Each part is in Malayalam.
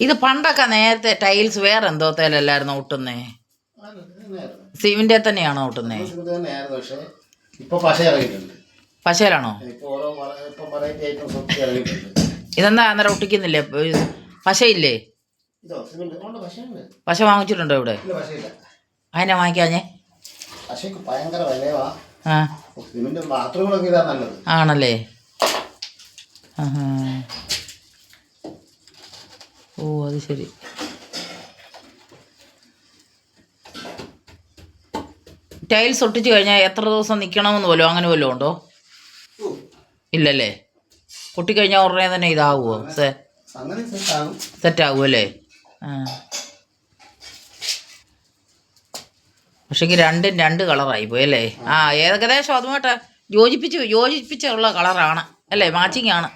ഇത് പണ്ടൊക്കെ നേരത്തെ ടൈൽസ് വേറെ എന്തോത്തേലല്ലായിരുന്നു ഒട്ടുന്നേ? അല്ല, സിമിന്റെ തന്നെയാണോ ഒട്ടുന്നേ? പശയിലാണോ ഇതെന്താ അന്നേരം ഒട്ടിക്കുന്നില്ലേ? പശയില്ലേ? പശ വാങ്ങിച്ചിട്ടുണ്ടോ ഇവിടെ? അതിനെ വാങ്ങിക്കാഞ്ഞേ വിലയാ ആ സിമെന്റ് ബാത്റൂമിലൊക്കെ ഇതാ നല്ലത് ആണല്ലേ ആഹാ. ഓ അത് ശരി. ടൈൽസ് ഒട്ടിച്ചു കഴിഞ്ഞാൽ എത്ര ദിവസം നിൽക്കണമെന്ന് പോലും അങ്ങനെ വല്ലതും ഉണ്ടോ? ഇല്ലല്ലേ? പൊട്ടിക്കഴിഞ്ഞാൽ ഉടനെ തന്നെ ഇതാവുമോ സെറ്റാകും. ആ. പക്ഷെങ്കിൽ രണ്ടും രണ്ട് കളറായി പോയി അല്ലേ? ആ ഏകദേശം അതുമായിട്ട് യോജിപ്പിച്ച് യോജിപ്പിച്ചുള്ള കളറാണ്. അല്ലേ? മാച്ചിങ് ആണ്.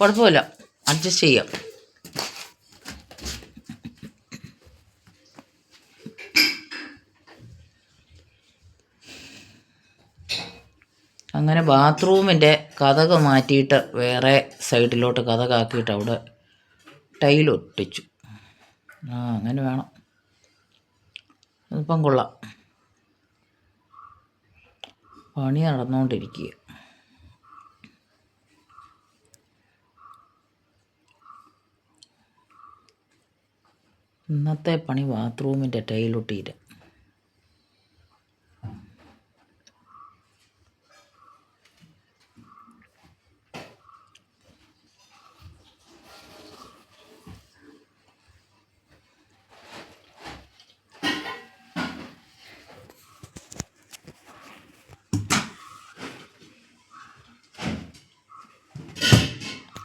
കുഴപ്പമില്ല. അഡ്ജസ്റ്റ് ചെയ്യാം. അങ്ങനെ ബാത്റൂമിന്റെ കഥക മാറ്റിയിട്ട് വേറെ സൈഡിലോട്ട് കഥകാക്കിയിട്ട് അവിടെ ടൈലൊട്ടിച്ചു ആ അങ്ങനെ വേണം. ഇപ്പം കൊള്ളാം. പണി നടന്നുകൊണ്ടിരിക്കുക ഇന്നത്തെ പണി ബാത്റൂമിന്റെ ടൈലൊട്ടിയിട്ട്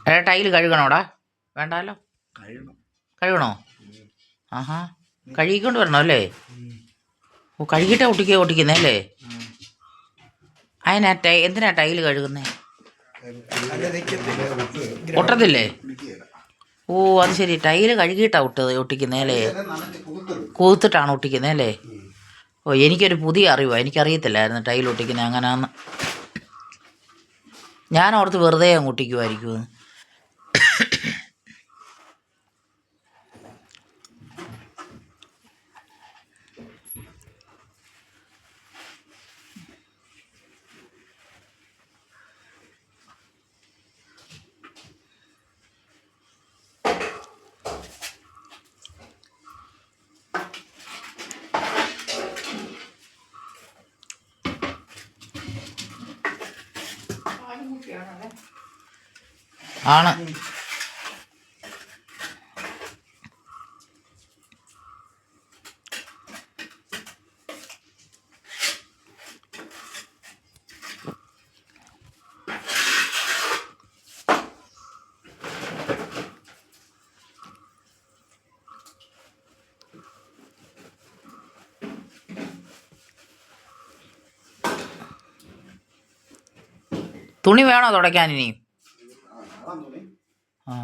ഏ ടൈൽ കഴുകണോടാ. വേണ്ടല്ലോ കഴുകണോ. ആഹാ. കഴുകിക്കൊണ്ട് വരണോ അല്ലേ? ഓ കഴുകിയിട്ടാ ഒട്ടിക്കുക ഒട്ടിക്കുന്നേ അല്ലേ? അതിനാ ടൈ എന്തിനാ ടൈൽ കഴുകുന്നേ? ഒട്ടത്തില്ലേ? ഓ അത് ശരി. ടൈൽ കഴുകിയിട്ടാ ഒട്ടത് ഒട്ടിക്കുന്നേ അല്ലേ? കൂത്തിട്ടാണ് ഒട്ടിക്കുന്നേ അല്ലേ? ഓ എനിക്കൊരു പുതിയ അറിവാണ് എനിക്കറിയത്തില്ലായിരുന്നു ടൈൽ ഒട്ടിക്കുന്നത് അങ്ങനെയാന്ന് ഞാൻ ഓർത്ത് വെറുതെ അങ്ങ് ഒട്ടിക്കുമായിരിക്കും ആണ്. തുണി വേണോ തുടയ്ക്കാൻ ഇനി? ആ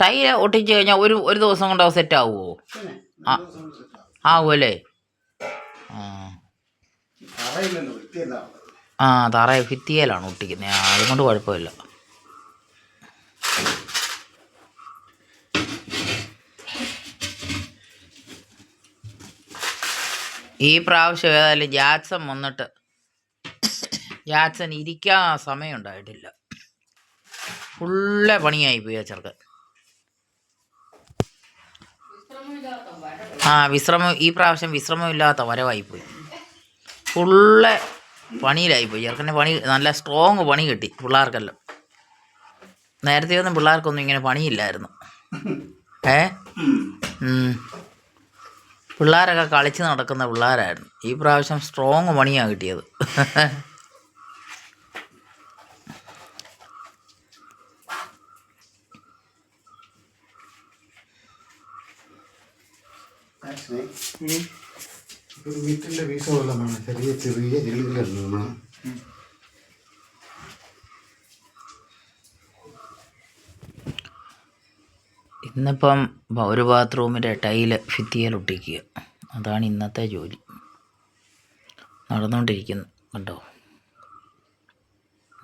ടൈൽ ഒട്ടിച്ച് കഴിഞ്ഞാൽ ഒരു ഒരു ദിവസം കൊണ്ട് അവ സെറ്റ് ആവുമോ ആ. ആവുമല്ലേ ആ. തറ ഭിത്തിയിലാണ് ഒട്ടിക്കുന്നത് അതുകൊണ്ട് കുഴപ്പമില്ല. ഈ പ്രാവശ്യം ഏതായാലും ജാക്സൺ വന്നിട്ട് ജാക്സൺ ഇരിക്കാൻ സമയം ഉണ്ടായിട്ടില്ല ഫുള്ളെ പണിയായി പോയി ആ ചെറുക്കൻ ആ വിശ്രമം ഈ പ്രാവശ്യം വിശ്രമമില്ലാത്ത വരവായിപ്പോയി. ഫുള്ളെ പണിയിലായിപ്പോയി. ചെറുക്കന്റെ പണി നല്ല സ്ട്രോങ് പണി കിട്ടി പിള്ളേർക്കെല്ലാം. നേരത്തെ ഒന്നും പിള്ളേർക്കൊന്നും ഇങ്ങനെ പണിയില്ലായിരുന്നു. ഏ. പിള്ളേരൊക്കെ കളിച്ച് നടക്കുന്ന പിള്ളേരായിരുന്നു. ഈ പ്രാവശ്യം സ്ട്രോങ് മണിയാണ് കിട്ടിയത്. ഒരു വീട്ടിന്റെ വീസ ചെറിയ ചെറിയ ചെളികളിലാണ് ഇന്നിപ്പം ഒരു ബാത്റൂമിന്റെ ടൈൽ ഒട്ടിക്കുക അതാണ് ഇന്നത്തെ ജോലി. നടന്നുകൊണ്ടിരിക്കുന്നു കണ്ടോ?